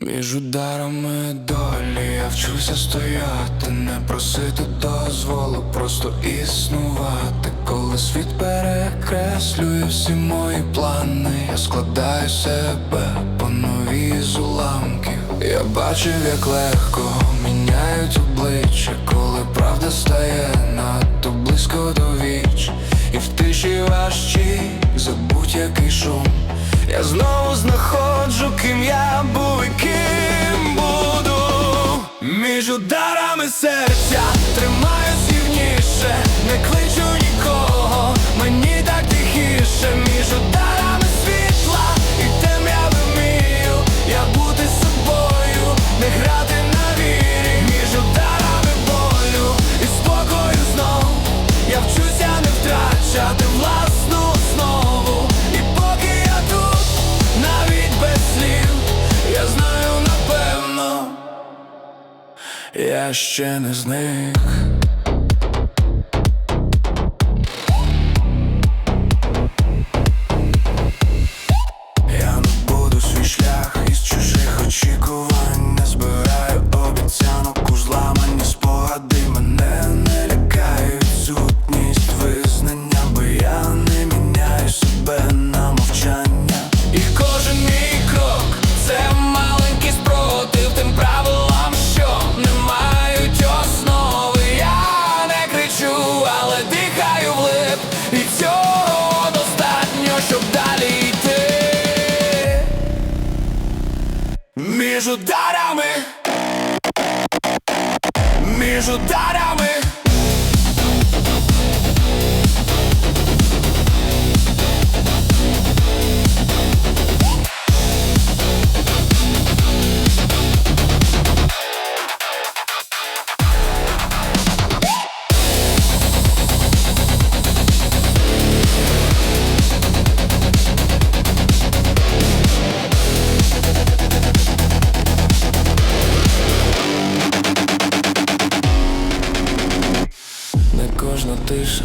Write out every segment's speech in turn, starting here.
Між ударами долі я вчуся стояти, не просити дозволу, просто існувати. Коли світ перекреслює всі мої плани, я складаю себе по новій з уламків. Я бачив, як легко міняють обличчя, коли правда стає надто близько до віч, і в тиші важчі за будь-який шум. Я знову знаходжу, ким я Між ударами серця. Тримаю сильніше, не кличу я ще не зник. Між ударами, між ударами. Тиша,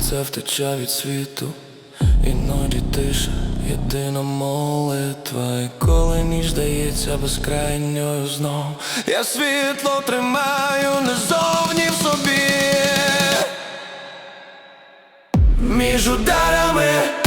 це втеча від світу, іноді тиша, єдина молитва, і коли ніч здається безкрайньою знов, я світло тримаю не зовні в собі, між ударами.